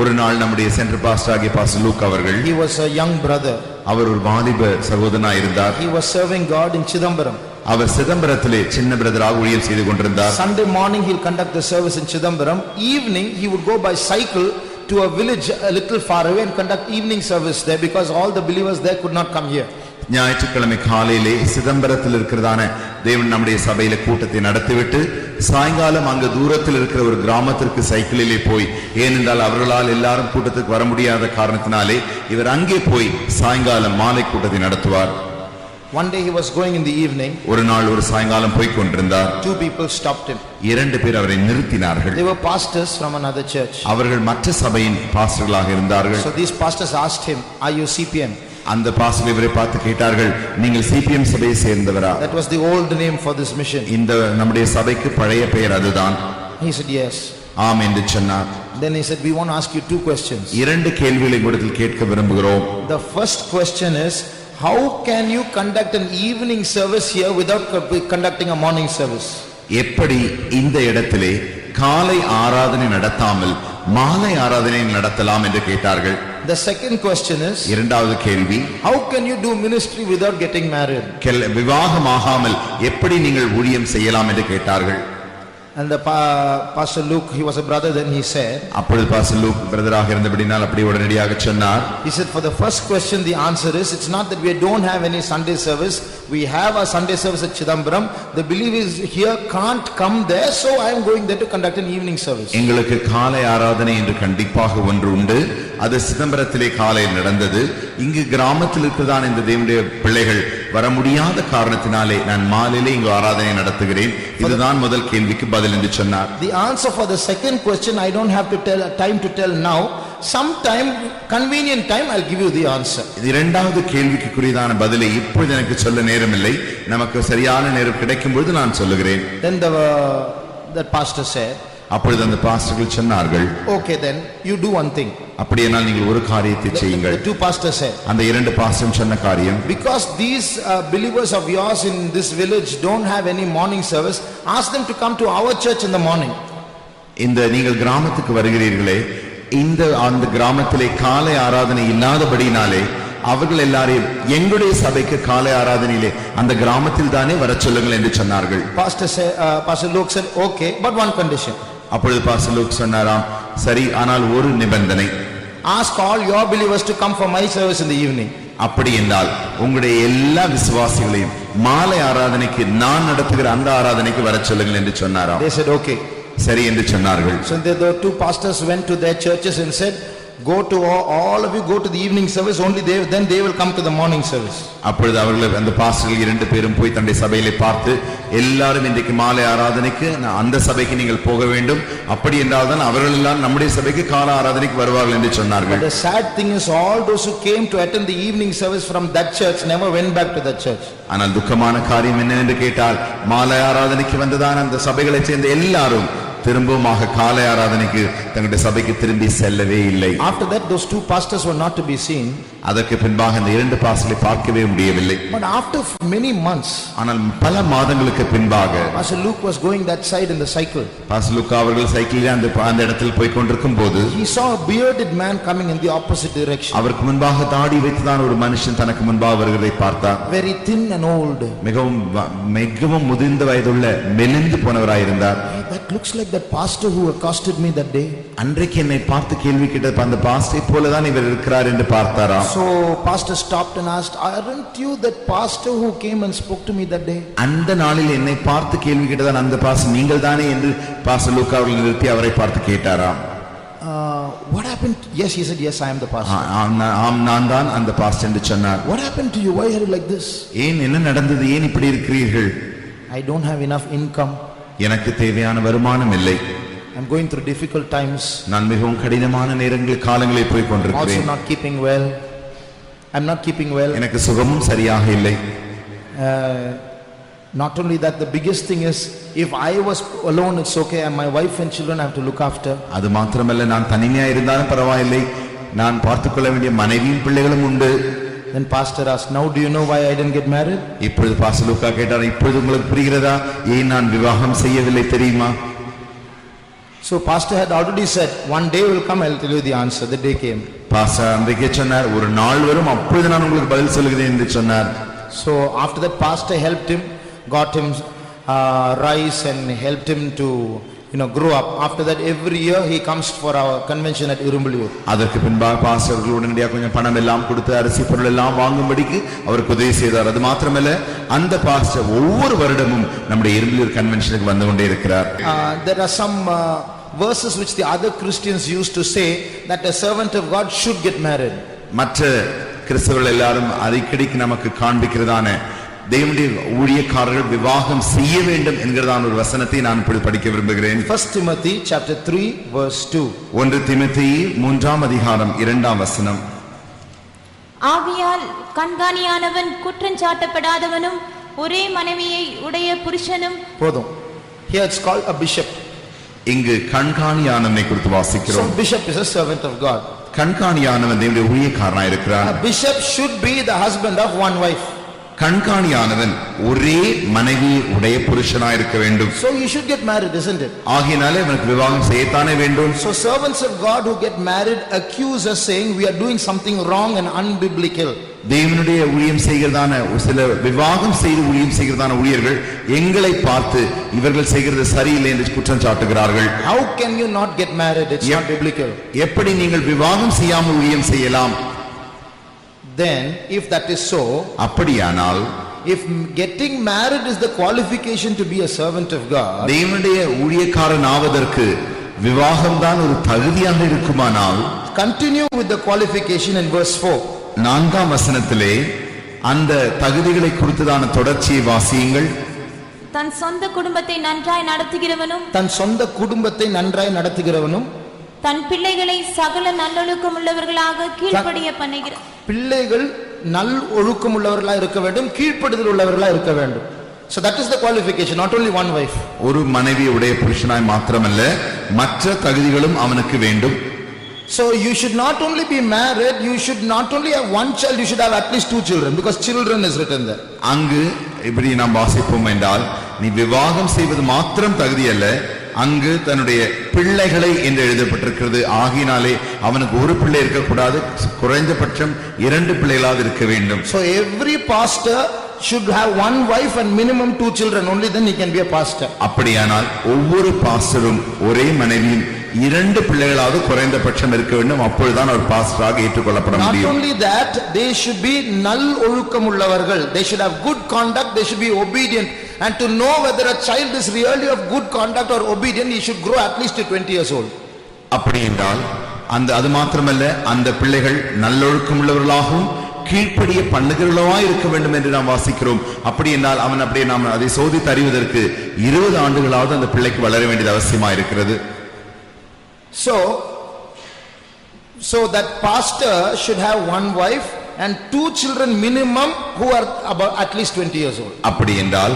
ஒரு நாள் நம்முடைய சென்ட்ரல் பாஸ்டர் ஆகிய பாஸ்டர் லூக் அவர்கள் He was a young brother. அவர் ஒரு வாலிப சகோதரனா இருந்தார் He was serving God in Chidambaram. அவர் சிதம்பரத்திலே சின்ன பிரதராக ஊழியம் செய்து கொண்டிருந்தார் morning he'll conduct the service in Chidambaram. Evening he would go by cycle to a village a little far away and conduct evening service there because all the believers there could not come here. ஞாயிற்றுக்கிழமை காலையிலே சிதம்பரத்தில் இருக்கிறதான தேவன் நம்முடைய சபையில கூட்டத்தை நடத்திவிட்டு சாயங்காலம் அங்கு தூரத்தில் இருக்கிற ஒரு கிராமத்திற்கு சைக்கிளிலே போய் ஏனென்றால் அவர்களால் எல்லாரும் கூட்டத்துக்கு வர முடியாத காரணத்தினாலே இவர் அங்கே போய் சாயங்காலம் மாலை கூட்டத்தை நடத்துவார் One day he was going in the evening. ஒரு நாள் ஒரு சாயங்காலம் போய் கொண்டிருந்தார் Two people stopped him. இரண்டு பேர் அவரை நிறுத்தினார்கள் They were pastors from another church. அவர்கள் மற்ற சபையின் பாஸ்டர்களாக இருந்தார்கள் So these pastors asked him, are you CPM? அந்த பாஸ்டர் இவரை பார்த்து கேட்டார்கள் நீங்கள் சிபிஎம் சபையை சேர்ந்தவரா That was the old name for this mission. இந்த நம்முடைய சபைக்கு பழைய பெயர் அதுதான் He said, yes. ஆம் என்று சொன்னார் Then he said, we want to ask you two questions. இரண்டு கேள்விகளை கூடத்தில் கேட்க விரும்புகிறோம் The first question is, how can you conduct an evening service here without co- conducting a morning service? எப்படி இந்த இடத்திலே காலை ஆராதனை நடத்தாமல் மாலை ஆராதனை நடத்தலாம் என்று கேட்டார்கள் The second question is, இரண்டாவது கேள்வி how can you do ministry without getting married? கெல்- விவாகமாகாமல் எப்படி நீங்கள் ஊழியம் செய்யலாம் என்று கேட்டார்கள் And the pa- Pastor Luke, he was a brother, then he said, அப்பொழுது பாஸ்டர் லூக் பிரதராக இருந்தபடினால் அப்படி உடனடியாக சொன்னார் he said, for the first question, the answer is, it's not that we don't have any Sunday service. We have a Sunday service at Chidambaram. The believers here can't come there, so I am going there to conduct an evening service. எங்களுக்கு காலை ஆராதனை என்று கண்டிப்பாக ஒன்று உண்டு அது சிதம்பரத்திலே காலையில் நடந்தது இங்கு கிராமத்தில் இருக்கிறதான் இந்த தேவனுடைய பிள்ளைகள் வர முடியாத காரணத்தினாலே நான் மாலையிலே இங்கு ஆராதனை நடத்துகிறேன் இதுதான் முதல் கேள்விக்கு பதில் என்று சொன்னார் The answer for the second question, I don't have to tell, time to tell now. Sometime, convenient time, I'll give you the answer. இது இரண்டாவது கேள்விக்குரியதான பதிலை இப்பொழுது எனக்கு சொல்ல நேரமில்லை நமக்கு சரியான நேரம் கிடைக்கும் பொழுது நான் சொல்லுகிறேன் Then the, uh, that pastor said, அப்பொழுது அந்த பாஸ்டர்கள் சொன்னார்கள் okay then, you do one thing. அப்படியானால் நீங்கள் ஒரு காரியத்தை The செய்யுங்கள் the two pastors said, அந்த இரண்டு பாஸ்டரும் சொன்ன காரியம் because these uh, believers of yours in this village don't have any morning service, ask them to come to our church in the morning. இந்த நீங்கள் கிராமத்துக்கு வருகிறீர்களே இந்த அந்த கிராமத்திலே காலை ஆராதனை இல்லாதபடினாலே அவர்கள் எல்லாரையும் எங்களுடைய சபைக்கு காலை ஆராதனையிலே அந்த கிராமத்தில் தானே வரச் சொல்லுங்கள் என்று சொன்னார்கள் uh, Pastor Luke said, okay, but one condition. அப்பொழுது பாஸ்டர் லூக் சொன்னாராம் சரி ஆனால் ஒரு நிபந்தனை all your believers to come for my service in the evening. அப்படி என்றால் உங்களுடைய எல்லா விசுவாசிகளையும் மாலை ஆராதனைக்கு நான் நடத்துகிற அந்த ஆராதனைக்கு வரச் சொல்லுங்கள் என்று சொன்னாராம் okay. சரி என்று சொன்னார்கள் So the, the two pastors went to their churches and said, go to all, all of you go to the evening service, only they, then they will come to the morning service. அப்பொழுது அவர்கள் அந்த பாஸ்டர்கள் இரண்டு பேரும் போய் தன்னுடைய சபையிலே பார்த்து எல்லாரும் இன்றைக்கு மாலை ஆராதனைக்கு அந்த சபைக்கு நீங்கள் போக வேண்டும் அப்படி என்றால் தான் அவர்கள் எல்லாம் நம்முடைய சபைக்கு கால ஆராதனைக்கு வருவார்கள் என்று சொன்னார்கள் The sad thing is all those who came to attend the evening service from that church never went back to that church. ஆனால் துக்கமான காரியம் என்னவென்று கேட்டால் மாலை ஆராதனைக்கு வந்ததான அந்த சபைகளைச் சேர்ந்த எல்லாரும் திரும்பவுமாக காலை ஆராதனைக்கு தங்களுடைய சபைக்கு திரும்பி செல்லவே இல்லை After that, those two pastors were not to be seen. அதற்கு பின்பாக இந்த இரண்டு பாஸ்டர்களை பார்க்கவே முடியவில்லை But after many months, ஆனால் பல மாதங்களுக்கு பின்பாக Pastor Luke was going that side in the cycle. Pastor Luka அவர்கள் சைக்கிளில் அந்த அந்த இடத்தில் போய் கொண்டிருக்கும் போது He saw a bearded man coming in the opposite direction, அவருக்கு முன்பாக தாடி வைத்துதான் ஒரு மனுஷன் தனக்கு முன்பாக வருகிறதை பார்த்தார் very thin and old. மிகவும் மிகவும் முதிர்ந்த வயதுள்ள மெலிந்து போனவராயிருந்தார் Hey, Looks like that pastor who accosted me that day. அன்றைக்கு என்னை பார்த்து கேள்வி கேட்ட அந்த பாஸ்டை போலதான் இவர் இருக்கிறார் என்று பார்த்தாராம் So pastor stopped and asked, aren't you that pastor who came and spoke to me that day? அந்த நாளில் என்னை பார்த்து கேள்வி கேட்டதான் அந்த பாஸ் நீங்கள் தானே என்று பாஸ்டர் லூக்கா அவர்கள் நிறுத்தி அவரை பார்த்து கேட்டாராம் Uh, What happened? Yes, he said, yes, I am the pastor. ஆம் நான் தான் அந்த பாஸ்டர் என்று சொன்னார் What happened to you? Why are you like this? ஏன் என்ன நடந்தது ஏன் இப்படி இருக்கிறீர்கள் I don't have enough income. எனக்கு தேவையான வருமானம் இல்லை I'm going through difficult times. நான் மிகவும் கடினமான நேரங்கள் காலங்களில் போய் Also கொண்டிருக்கிறேன் not keeping well. I'm not keeping well. எனக்கு சுகமும் சரியாக இல்லை Uh, Not only that, the biggest thing is, if I was alone, it's okay, and my wife and children I have to look after. அது மாத்திரமல்ல நான் தனிமையா இருந்தாலும் பரவாயில்லை நான் பார்த்துக்கொள்ள வேண்டிய மனைவியும் பிள்ளைகளும் உண்டு Then pastor asked, now do you know why I didn't get married? இப்பொழுது பாசலூக்கா கேட்டார் இப்பொழுது உங்களுக்கு புரிகிறதா ஏன் நான் விவாகம் செய்யவில்லை தெரியுமா So pastor had already said, one day will come, I'll tell you the answer. The day came. Pastor அன்றைக்கே சொன்னார் ஒரு நாள் வரும் அப்பொழுது நான் உங்களுக்கு பதில் சொல்லுகிறேன் என்று சொன்னார் So after that pastor helped him, got him uh, rice and helped him to, you know, grow up. After that, every year he comes for our convention at Irumbulur. அதற்கு பின்பாக பாஸ்டர்கள் உடனடியாக கொஞ்சம் பணம் எல்லாம் கொடுத்து அரிசி பொருள் எல்லாம் வாங்கும்படிக்கு அவருக்கு உதவி செய்தார் அது மாத்திரமல்ல அந்த பாஸ்டர் ஒவ்வொரு வருடமும் நம்முடைய இரும்பலூர் கன்வென்ஷனுக்கு வந்து கொண்டே இருக்கிறார் Uh, there are some uh, verses which the other Christians used to say that a servant of God should get married. மற்ற கிறிஸ்தவர்கள் எல்லாரும் அடிக்கடிக்கு நமக்கு காண்பிக்கிறதான தேவனுடைய ஊழியக்காரர்கள் விவாகம் செய்ய வேண்டும் என்கிறதான ஒரு வசனத்தை நான் இப்படி படிக்க விரும்புகிறேன் First Timothy chapter 3 verse 2. ஒன்று திமுத்தி மூன்றாம் அதிகாரம் இரண்டாம் வசனம் ஆகையால் கண்காணியானவன் குற்றஞ்சாட்டப்படாதவனும் ஒரே மனைவியை உடைய புருஷனும் போதும். Here it's called a bishop. இங்கு கண்காணியானவனை குறித்து So வாசிக்கிறோம் bishop is a servant of God. கண்காணியானவன் தேவனுடைய இருக்கிறான் A bishop should be the husband of one wife. கண்காணியானவன் ஒரே மனைவி உடைய புருஷனாய் இருக்க வேண்டும் So you should get married, isn't it? ஆகினாலே அவனுக்கு விவாகம் செய்யத்தானே வேண்டும் So servants of God who get married accuse us saying we are doing something wrong and unbiblical. தேவனுடைய ஊழியம் செய்கிறதான சில விவாகம் செய்து ஊழியம் செய்கிறதான ஊழியர்கள் எங்களை பார்த்து இவர்கள் செய்கிறது சரியில்லை என்று குற்றம் சாட்டுகிறார்கள் How can you not get married? It's not biblical. எப்படி நீங்கள் விவாகம் செய்யாமல் ஊழியம் செய்யலாம் Then, if that is so, அப்படியானால் if getting married is the qualification to be a servant of God, தேவனுடைய ஊழியக்காரன் ஆவதற்கு விவாகம்தான் ஒரு தகுதியாக இருக்குமானால் continue with the qualification in verse 4. நான்காம் வசனத்திலே அந்த தகுதிகளை குறித்ததான தொடர்ச்சியை வாசியுங்கள் தன் சொந்த குடும்பத்தை நன்றாய் நடத்துகிறவனும் தன் சொந்த குடும்பத்தை நன்றாய் நடத்துகிறவனும் தன் பிள்ளைகளை சகல நல்லொழுக்கம் உள்ளவர்களாக கீழ்ப்படிய பண்ணுகிற பிள்ளைகள் நல் ஒழுக்கம் உள்ளவர்களா இருக்க வேண்டும் கீழ்ப்படுதல் உள்ளவர்களா இருக்க வேண்டும் so that is the qualification not only one wife ஒரு மனைவி உடைய புருஷனாய் மாத்திரமல்ல மற்ற தகுதிகளும் அவனுக்கு வேண்டும் so you should not only be married you should not only have one child you should have at least two children because children is written there அங்கு இப்படி நாம் வாசிப்போம் என்றால் நீ விவாகம் செய்வது மாத்திரம் தகுதி அல்ல அங்கு தன்னுடைய பிள்ளைகளை என்று எழுதப்பட்டிருக்கிறது. ஆகினாலே அவனுக்கு ஒரு பிள்ளை இருக்கக்கூடாது. குறைந்தபட்சம் இரண்டு பிள்ளைகளாவது இருக்க வேண்டும். So every pastor should have one wife and minimum two children. Only then he can be a pastor. அப்படியானால் ஒவ்வொரு பாஸ்டரும் ஒரே மனைவியும் இரண்டு பிள்ளைகளாவது குறைந்தபட்சம் இருக்க வேண்டும். அப்பொழுதுதான் அவர் பாஸ்டராக ஏற்றுக்கொள்ளப்பட not முடியும். only that they should be நல் ஒழுக்கம் உள்ளவர்கள். They should have good conduct. They should be obedient. And to know whether a child is really of good conduct or obedient he should grow at least to 20 years old அப்படி என்றால் அந்த அது மாத்திரமல்ல அந்த பிள்ளைகள் நல்லொழுக்கம் உள்ளவர்களாகவும் கீழ்ப்படிய பண்ணுகிறவர்களா இருக்க வேண்டும் என்று நாம் வாசிக்கிறோம் அப்படி என்றால் அவன் அப்படியே நாம் அதை சோதித்து அறிவதற்கு இருபது ஆண்டுகளாவது அந்த பிள்ளைக்கு வளர வேண்டியது அவசியமா இருக்கிறது so so that pastor should have one wife and two children minimum who are about at least 20 years old அப்படி என்றால்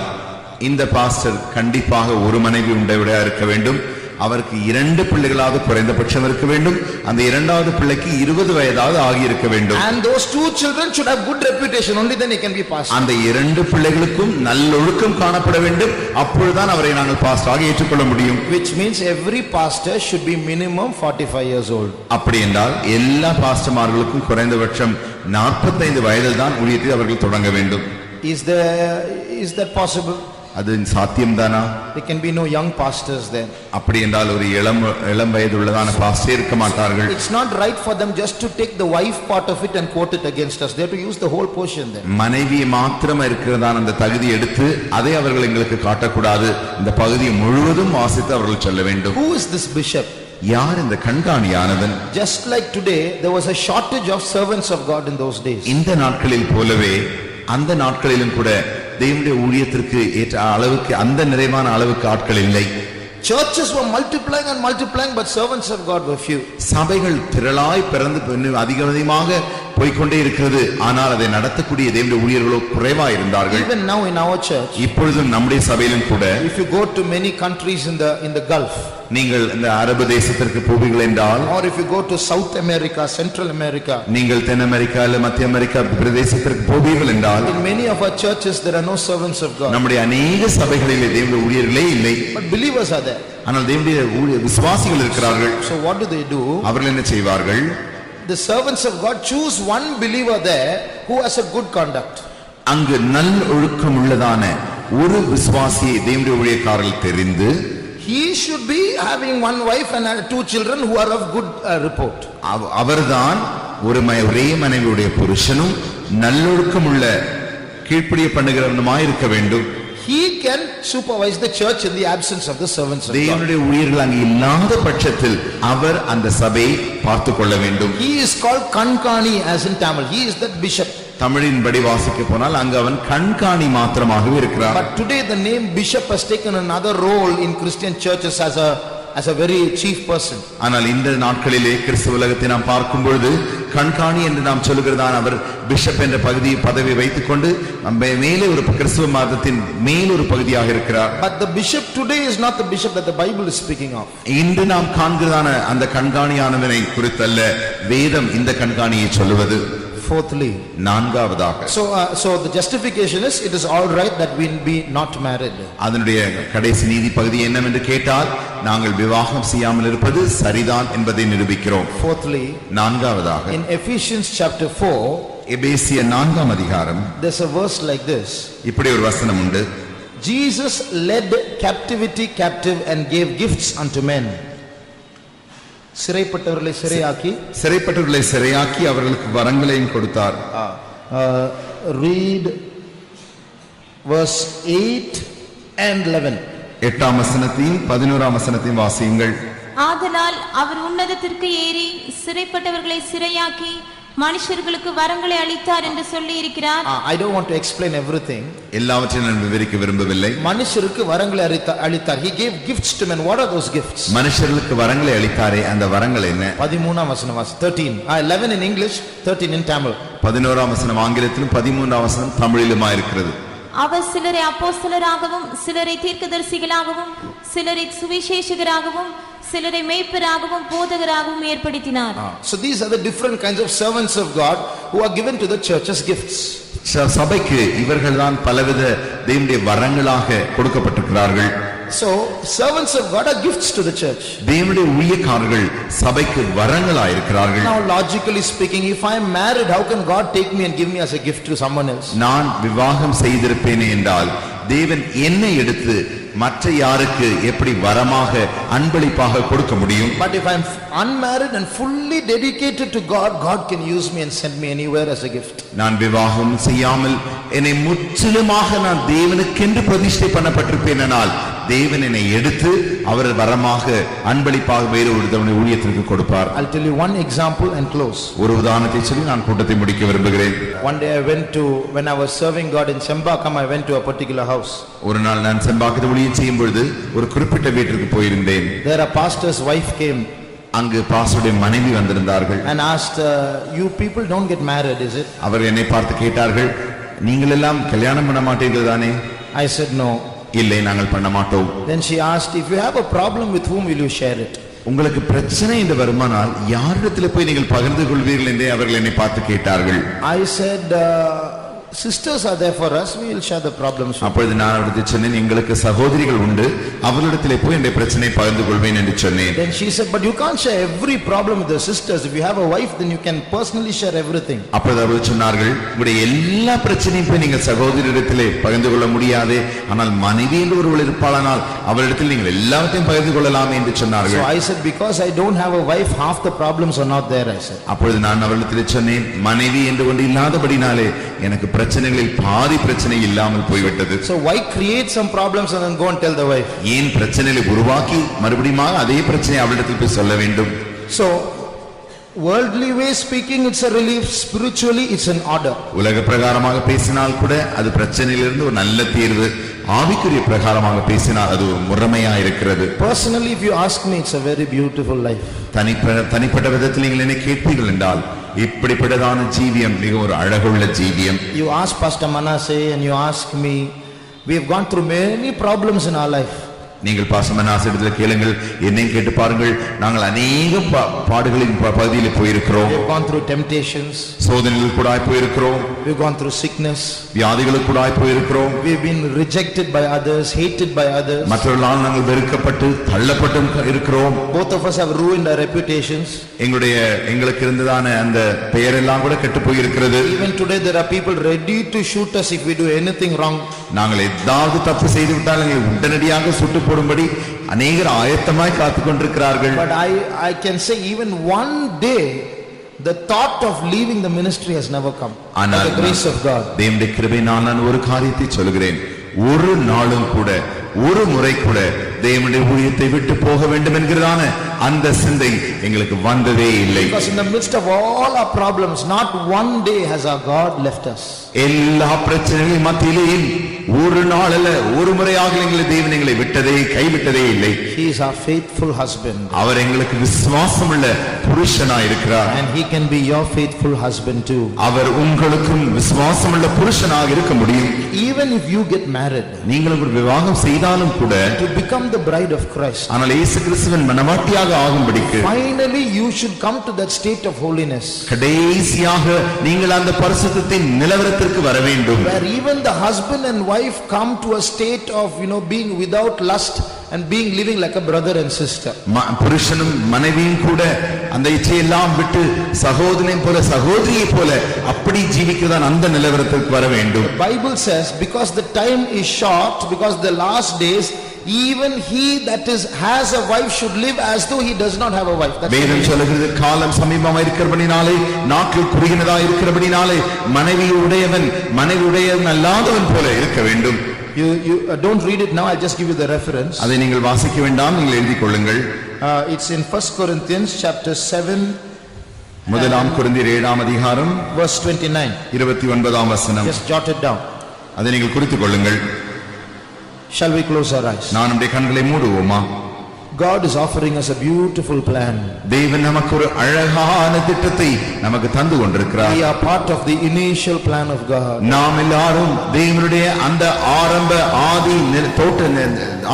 இந்த பாஸ்டர் கண்டிப்பாக ஒரு மனைவி உண்டவிடையா இருக்க வேண்டும். அவருக்கு இரண்டு பிள்ளைகளாவது குறைந்தபட்சம் இருக்க வேண்டும். அந்த இரண்டாவது பிள்ளைக்கு இருபது வயதாவது ஆகியிருக்க வேண்டும். And those two children should have good reputation. Only then he can be pastor. அந்த இரண்டு பிள்ளைகளுக்கும் நல்லொழுக்கம் காணப்பட வேண்டும். அப்பொழுதுதான் அவரை நாங்கள் பாஸ்டராக ஏற்றுக்கொள்ள முடியும். Which means every pastor should be minimum 45 years old. அப்படி என்றால் எல்லா பாஸ்டர்மார்களுக்கும் குறைந்தபட்சம் நாற்பத்தைந்து வயதில் தான் ஊழியத்தை அவர்கள் தொடங்க வேண்டும். Is there is that possible? அது சாத்தியம்தானா there can be no young pastors there அப்படி என்றால் ஒரு இளம் இளம் வயது உள்ளதான பாஸ்டர் இருக்க மாட்டார்கள் It's not right for them just to take the wife part of it and quote it against us. They have to use the whole portion then. மனைவி மாத்திரம் இருக்கிறதான அந்த தகுதி எடுத்து அதை அவர்கள் எங்களுக்கு காட்டக்கூடாது இந்த பகுதியை முழுவதும் வாசித்து அவர்கள் சொல்ல வேண்டும் Who is this bishop? யார் இந்த கண்காணியானவன் Just like today, there was a shortage of servants of God in those days. இந்த நாட்களில் போலவே அந்த நாட்களிலும் கூட தேவனுடைய ஊழியத்திற்கு ஏற்ற அளவுக்கு அந்த நிறைவான அளவுக்கு ஆட்கள் இல்லை. Churches were multiplying and multiplying, but servants of God were few. சபைகள் திரளாய் பிறந்து அதிகமாக போய்க்கொண்டே இருக்கிறது. ஆனால் அதை நடத்தக்கூடிய தேவனுடைய ஊழியர்களோ குறைவா இருந்தார்கள். Even now in our church, இப்பொழுதும் நம்முடைய சபையிலும் கூட if you go to many countries in the, in the Gulf, நீங்கள் இந்த அரபு தேசத்திற்கு போவீர்கள் என்றால் or if you go to South America, Central America, நீங்கள் தென் அமெரிக்கா இல்ல மத்திய அமெரிக்கா பிரதேசத்திற்கு போவீர்கள் என்றால் in many of our churches, there are no servants of God. நம்முடைய அநேக சபைகளிலே தேவனுடைய ஊழியர்களே இல்லை But believers are there. ஆனால் தேவனுடைய ஊழிய விசுவாசிகள் இருக்கிறார்கள் So what do they do? அவர்கள் என்ன செய்வார்கள் The servants of God choose one believer there who has a good conduct. அங்கு நல் ஒழுக்கம் உள்ளதான ஒரு விசுவாசியை தேவனுடைய ஊழியக்காரர்கள் தெரிந்து He should be having one wife and uh, two children who are of good uh, report. அவ- அவர்தான் ஒரு ஒரே மனைவியுடைய புருஷனும் நல்லொழுக்கம் உள்ள கீழ்ப்படிய பண்ணுகிறவனுமாய் இருக்க வேண்டும் He can supervise the church in the absence of the servants of God. தேவனுடைய ஊழியர்கள் அங்கு இல்லாத பட்சத்தில் அவர் அந்த சபையை பார்த்து கொள்ள வேண்டும் He is called Kankani as in Tamil. He is that bishop. தமிழின்படி வாசிக்க போனால் அங்கு அவன் கண்காணி மாத்திரமாகவே இருக்கிறார் But today the name bishop has taken another role in Christian churches as a, as a very chief person. ஆனால் இந்த நாட்களிலே கிறிஸ்துவ உலகத்தை நாம் பார்க்கும் பொழுது கண்காணி என்று நாம் சொல்லுகிறதான் அவர் பிஷப் என்ற பகுதி பதவி வைத்துக் கொண்டு நம்ம மேலே ஒரு கிறிஸ்துவ மதத்தின் மேல் ஒரு பகுதியாக இருக்கிறார் But the bishop today is not the bishop that the Bible is speaking of. இன்று நாம் காண்கிறதான அந்த கண்காணியானவனை குறித்தல்ல வேதம் இந்த கண்காணியை சொல்லுவது Fourthly, நான்காவதாக so, uh, so the justification is, it is all right that we be not married. அதனுடைய கடைசி நீதி பகுதி என்னவென்று கேட்டால் நாங்கள் விவாகம் செய்யாமல் இருப்பது சரிதான் என்பதை நிரூபிக்கிறோம் Fourthly, நான்காவதாக in Ephesians chapter 4, எபேசிய நான்காம் அதிகாரம் there's a verse like this. இப்படி ஒரு வசனம் உண்டு Jesus led captivity captive and gave gifts unto men. சிறைப்பட்டவர்களை சிறையாக்கி சிறைப்பட்டவர்களை சிறையாக்கி அவர்களுக்கு வரங்களையும் கொடுத்தார் read verse 8 and 11. எட்டாம் வசனத்தையும் பதினோராம் வசனத்தையும் வாசியுங்கள் ஆதலால் அவர் உன்னதத்திற்கு ஏறி சிறைப்பட்டவர்களை சிறையாக்கி மனுஷர்களுக்கு வரங்களை அளித்தார் என்று சொல்லி இருக்கிறார் I don't want to explain everything. எல்லாவற்றையும் நான் விவரிக்க விரும்பவில்லை மனுஷருக்கு வரங்களை அளித்த- அளித்தார். He gave gifts to men. What are those gifts? மனுஷர்களுக்கு வரங்களை அளித்தாரே அந்த வரங்கள் என்ன பதிமூணாம் வசனம் வாசி 13. Ah, 11 in English, 13 in Tamil. பதினோராம் வசனம் ஆங்கிலத்திலும் பதிமூன்றாம் வசனம் தமிழிலுமா இருக்கிறது அவர் சிலரை அப்போஸ்தலராகவும் சிலரை தீர்க்கதரிசிகளாகவும் சிலரை சுவிசேஷகராகவும் சிலரை மேய்ப்பராகவும் போதகராகவும் ஏற்படுத்தினார் Ah, So these are the different kinds of servants of God who are given to the church as gifts. ச- சபைக்கு இவர்கள்தான் பலவித தேவனுடைய வரங்களாக கொடுக்கப்பட்டிருக்கிறார்கள் So servants of God are gifts to the church. தேவனுடைய ஊழியக்காரர்கள் சபைக்கு வரங்களாயிருக்கிறார்கள் Now logically speaking, if I am married, how can God take me and give me as a gift to someone else? நான் விவாகம் செய்திருப்பேனே என்றால் தேவன் என்னை எடுத்து மற்ற யாருக்கு எப்படி வரமாக அன்பளிப்பாக கொடுக்க முடியும் But if I am unmarried and fully dedicated to God, God can use me and send me anywhere as a gift. நான் விவாகம் செய்யாமல் என்னை முற்றிலுமாக நான் தேவனுக்கென்று பிரதிஷ்டை பண்ணப்பட்டிருப்பேனால் தேவன் என்னை எடுத்து அவர் வரமாக அன்பளிப்பாக வேறு ஒரு தவணை ஊழியத்திற்கு கொடுப்பார் I'll tell you one example and close. ஒரு உதாரணத்தை சொல்லி நான் கூட்டத்தை முடிக்க விரும்புகிறேன் One day I went to, when I was serving God in Sembakam, I went to a particular house. ஒரு நாள் நான் செம்பாக்கத்தை ஊழியம் செய்யும் பொழுது ஒரு குறிப்பிட்ட வீட்டிற்கு போயிருந்தேன் There a pastor's wife came அங்கு பாசுடைய மனைவி வந்திருந்தார்கள் and asked, uh, you people don't get married, is it? அவர் என்னை பார்த்து கேட்டார்கள் நீங்கள் எல்லாம் கல்யாணம் பண்ண மாட்டீர்கள் தானே I said, no. இல்லை நாங்கள் பண்ண மாட்டோம் Then she asked, if you have a problem, with whom will you share it? உங்களுக்கு பிரச்சனை என்று வருமானால் யாரிடத்தில் போய் நீங்கள் பகிர்ந்து கொள்வீர்கள் என்றே அவர்கள் என்னை பார்த்து கேட்டார்கள் I said, uh, sisters are there for us, we will share the problems. with அப்பொழுது நான் அவரிடத்தில் சொன்னேன் எங்களுக்கு சகோதரிகள் உண்டு அவர்களிடத்திலே போய் என்னுடைய பிரச்சனை பகிர்ந்து கொள்வேன் என்று சொன்னேன் Then she said, but you can't share every problem with the sisters. If you have a wife, then you can personally share everything. அப்பொழுது அவர்கள் சொன்னார்கள் உங்களுடைய எல்லா பிரச்சனையும் போய் நீங்கள் சகோதரிடத்திலே பகிர்ந்து கொள்ள முடியாது ஆனால் மனைவி என்று ஒருவள் இருப்பாளானால் அவரிடத்தில் நீங்கள் எல்லாவற்றையும் பகிர்ந்து கொள்ளலாமே என்று So சொன்னார்கள் I said, because I don't have a wife, half the problems are not there, I said. அப்பொழுது நான் அவரிடத்தில் சொன்னேன் மனைவி என்று ஒன்று இல்லாதபடினாலே எனக்கு பிரச்சனைகளில் பாதி பிரச்சனை இல்லாமல் போய்விட்டது So why create some problems and then go and tell the wife? ஏன் பிரச்சனைகளை உருவாக்கி மறுபடியும் அதே பிரச்சனை அவளிடத்தில் போய் சொல்ல வேண்டும் So worldly way speaking, it's a relief. Spiritually, it's an order. உலக பிரகாரமாக பேசினால் கூட அது பிரச்சனையிலிருந்து ஒரு நல்ல தீர்வு ஆவிக்குரிய பிரகாரமாக பேசினால் அது ஒரு முறைமையா இருக்கிறது Personally, if you ask me, it's a very beautiful life. தனிப்ப தனிப்பட்ட விதத்தில் நீங்கள் என்ன கேட்பீர்கள் என்றால் இப்படிப்பட்டதான ஜீவியம் மிக ஒரு அழகுள்ள ஜீவியம் You ask Pastor Manasseh and you ask me, we have gone through many problems in our life. நீங்கள் பாசமனாசிடத்தில் கேளுங்கள். என்னையும் கேட்டு பாருங்கள். நாங்கள் அநேக பாடுகளின் பகுதியில் போயிருக்கிறோம். We have gone through temptations, சோதனைகள் கூட போயிருக்கிறோம். We've gone through sickness, வியாதிகளுக்கு கூட போயிருக்கிறோம். We've been rejected by others, hated by others. மற்றவர்களால் நாங்கள் வெறுக்கப்பட்டு தள்ளப்பட்டும் இருக்கிறோம். Both of us have ruined our reputations. எங்களுடைய எங்களுக்கு இருந்ததான அந்த பெயரெல்லாம் கூட கெட்டு போயிருக்கிறது. Even today, there are people ready to shoot us if we do anything wrong. நாங்கள் ஏதாவது தப்பு செய்து விட்டால் உடனடியாக சுட்டு போடும்படி அநேகர் ஆயத்தமாய் காத்துக் கொண்டிருக்கிறார்கள் But I, I can say even one day, the thought of leaving the ministry has never come. By ஆனால் the grace of God. தேவனுடைய கிருபையினால் நான் ஒரு காரியத்தை சொல்கிறேன் ஒரு நாளும் கூட ஒரு முறை கூட தேவனுடைய ஊழியத்தை விட்டு போக வேண்டும் என்கிறதான அந்த சிந்தை எங்களுக்கு வந்ததே இல்லை Because in the midst of all our problems, not one day has our God left us. எல்லா பிரச்சனைகளின் மத்தியிலே ஒரு நாள் அல்ல ஒரு முறையாக எங்களை தேவன் எங்களை விட்டதே கைவிட்டதே இல்லை He is our faithful husband. அவர் எங்களுக்கு விசுவாசமுள்ள புருஷனாய் இருக்கிறார் And he can be your faithful husband too. அவர் உங்களுக்கும் விசுவாசமுள்ள புருஷனாக இருக்க முடியும் Even if you get married, நீங்கள் ஒரு விவாகம் செய்தாலும் கூட to become the bride of Christ, ஆனால் இயேசு கிறிஸ்துவின் மனவாட்டியாக ஆகும்படிக்கு finally you should come to that state of holiness. கடைசியாக நீங்கள் அந்த பரிசுத்தத்தின் நிலவரத்திற்கு வர வேண்டும் Where even the husband and wife come to a state of, you know, being without lust and being living like a brother and sister. ம- புருஷனும் மனைவியும் கூட அந்த இச்சையெல்லாம் விட்டு சகோதரனை போல சகோதரியை போல அப்படி ஜீவிக்கிறதான் அந்த நிலவரத்திற்கு வர வேண்டும் Bible says, because the time is short, because the last days, even he that is, has a wife should live as though he does not have a wife. That's the வேதம். சொல்லுகிறது காலம் சமீபமா இருக்கிறபடினாலே நாட்கள் குறுகினதா இருக்கிறபடினாலே மனைவி உடையவன் மனைவி உடையவன் அல்லாதவன் போல இருக்க வேண்டும் You, you, uh, don't read it now, I'll just give you the reference. அதை நீங்கள் வாசிக்க வேண்டாம் நீங்கள் எழுதிக் கொள்ளுங்கள் Uh, it's in First Corinthians, chapter seven, முதலாம் குருந்தியர் ஏழாம் அதிகாரம் verse twenty-nine. இருபத்தி ஒன்பதாம் வசனம் Just jot it down. அதை நீங்கள் குறித்துக் கொள்ளுங்கள் Shall we close our eyes? நான் நம்முடைய கண்களை மூடுவோமா God is offering us a beautiful plan. தேவன் நமக்கு ஒரு அழகான திட்டத்தை நமக்கு தந்து கொண்டிருக்கிறார் We are part of the initial plan of God. நாம் எல்லாரும் தேவனுடைய அந்த ஆரம்ப ஆதி தோட்ட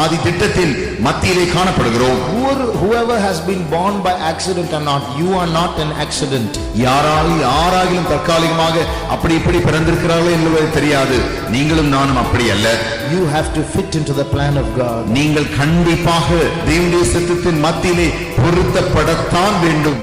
ஆதி திட்டத்தின் மத்தியிலே காணப்படுகிறோம் Whoever whoever has been born by accident or not, you are not an accident. யாராலும் யாராகிலும் தற்காலிகமாக அப்படி இப்படி பிறந்திருக்கிறார்களோ என்பது தெரியாது நீங்களும் நானும் அப்படி அல்ல You have to fit into the plan of God. நீங்கள் கண்டிப்பாக தேவனுடைய சித்தத்தின் மத்தியிலே பொருத்தப்படத்தான் வேண்டும்